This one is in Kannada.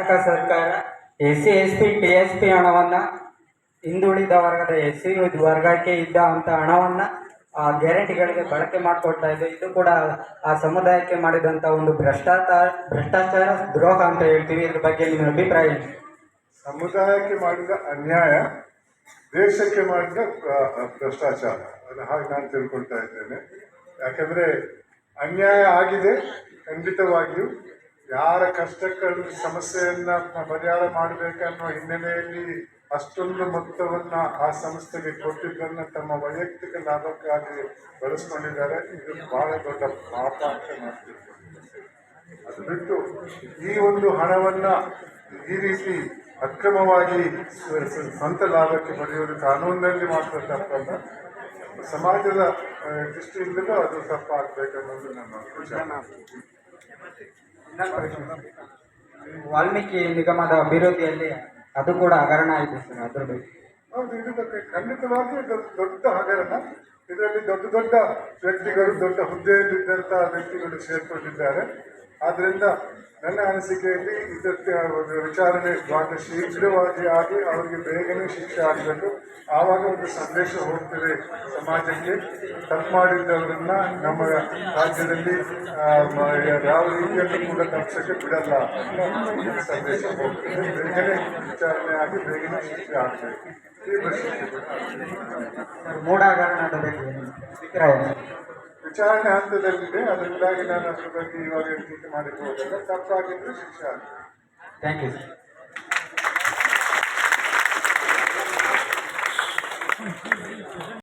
ಕರ್ನಾಟಕ ಸರ್ಕಾರ S C, S P T S P ಹಣವನ್ನು ಹಿಂದುಳಿದ ವರ್ಗದ ಎಸ್ ಸಿ ವರ್ಗಕ್ಕೆ ಇದ್ದ ಅಂತ ಹಣವನ್ನು ಆ ಗ್ಯಾರಂಟಿಗಳಿಗೆ ಬಳಕೆ ಮಾಡಿಕೊಡ್ತಾ ಇದೆ. ಇದು ಕೂಡ ಆ ಸಮುದಾಯಕ್ಕೆ ಮಾಡಿದಂಥ ಒಂದು ಭ್ರಷ್ಟಾಚಾರ ಭ್ರಷ್ಟಾಚಾರ ದ್ರೋಹ ಅಂತ ಹೇಳ್ತೀವಿ. ಇದ್ರ ಬಗ್ಗೆ ನಿಮ್ಮ ಅಭಿಪ್ರಾಯ? ಸಮುದಾಯಕ್ಕೆ ಮಾಡಿದ ಅನ್ಯಾಯ, ದೇಶಕ್ಕೆ ಮಾಡಿದ ಭ್ರಷ್ಟಾಚಾರ. ಅದು ಹಾಗೆ ನಾನು ತಿಳ್ಕೊಳ್ತಾ ಇದ್ದೇನೆ. ಯಾಕಂದ್ರೆ ಅನ್ಯಾಯ ಆಗಿದೆ, ಖಂಡಿತವಾಗಿಯೂ. ಯಾರ ಕಷ್ಟಕ್ಕೆ ಸಮಸ್ಯೆಯನ್ನು ಪರಿಹಾರ ಮಾಡಬೇಕನ್ನೋ ಹಿನ್ನೆಲೆಯಲ್ಲಿ ಅಷ್ಟೊಂದು ಮೊತ್ತವನ್ನು ಆ ಸಂಸ್ಥೆಗೆ ಕೊಟ್ಟಿದ್ದನ್ನು ತಮ್ಮ ವೈಯಕ್ತಿಕ ಲಾಭಕ್ಕಾಗಿ ಬಳಸ್ಕೊಂಡಿದ್ದಾರೆ. ಇದು ಬಹಳ ದೊಡ್ಡ ಪಾಪ ಅಂತ ನಾನು ಅದು ಈ ಒಂದು ಹಣವನ್ನ ಈ ರೀತಿ ಅಕ್ರಮವಾಗಿ ಸ್ವಂತ ಲಾಭಕ್ಕೆ ಪಡೆಯುವುದು ಕಾನೂನಿನಲ್ಲಿ ಮಾತ್ರ ತಪ್ಪಲ್ಲ. ಸಮಾಜದ ದೃಷ್ಟಿಯಿಂದಲೂ ಅದು ತಪ್ಪಾಗಬೇಕನ್ನೋದು ನನ್ನ ಸರ್. ವಾಲ್ಮೀಕಿ ನಿಗಮದ ಅಭಿವೃದ್ಧಿಯಲ್ಲಿ ಅದು ಕೂಡ ಹಗರಣ ಇದೆ ಸರ್ ಅದ್ರ ಬಗ್ಗೆ ಹೌದು ಖಂಡಿತವಾಗಿಯೂ ದೊಡ್ಡ ದೊಡ್ಡ ಹಗರಣ. ಇದರಲ್ಲಿ ದೊಡ್ಡ ದೊಡ್ಡ ವ್ಯಕ್ತಿಗಳು, ದೊಡ್ಡ ಹುದ್ದೆಯಲ್ಲಿದ್ದಂತಹ ವ್ಯಕ್ತಿಗಳು ಸೇರ್ಕೊಂಡಿದ್ದಾರೆ. ಆದ್ರಿಂದ ನನ್ನ ಅನಿಸಿಕೆಯಲ್ಲಿ ಇದಕ್ಕೆ ಒಂದು ವಿಚಾರಣೆ ಬಹಳ ಶೀಘ್ರವಾಗಿ ಆಗಿ ಅವರಿಗೆ ಬೇಗನೆ ಶಿಕ್ಷೆ ಆಗಬೇಕು. ಆವಾಗ ಒಂದು ಸಂದೇಶ ಹೋಗ್ತದೆ ಸಮಾಜಕ್ಕೆ. ತಪ್ಪು ಮಾಡಿದ್ದವರನ್ನು ನಮ್ಮ ರಾಜ್ಯದಲ್ಲಿ ಯಾವ ರೀತಿಯಲ್ಲಿ ಕೂಡ ತಪ್ಪಿಸಕ್ಕೆ ಬಿಡಲ್ಲ ಅಂತ ಸಂದೇಶ ಹೋಗ್ತದೆ. ಬೇಗನೆ ವಿಚಾರಣೆ ಆಗಿ ಬೇಗನೆ ಶಿಕ್ಷೆ ಆಗಬೇಕು ತೀವ್ರ ವಿಚಾರಣೆ ಹಂತದಲ್ಲಿದೆ ಅದರಿಂದಾಗಿ ನಾನು ಅದ್ರ ಬಗ್ಗೆ ಇವಾಗ ಟೀಕೆ ತಪ್ಪಾಗಿದ್ರೆ ಶಿಕ್ಷೆ ಥ್ಯಾಂಕ್ ಯು ಸರ್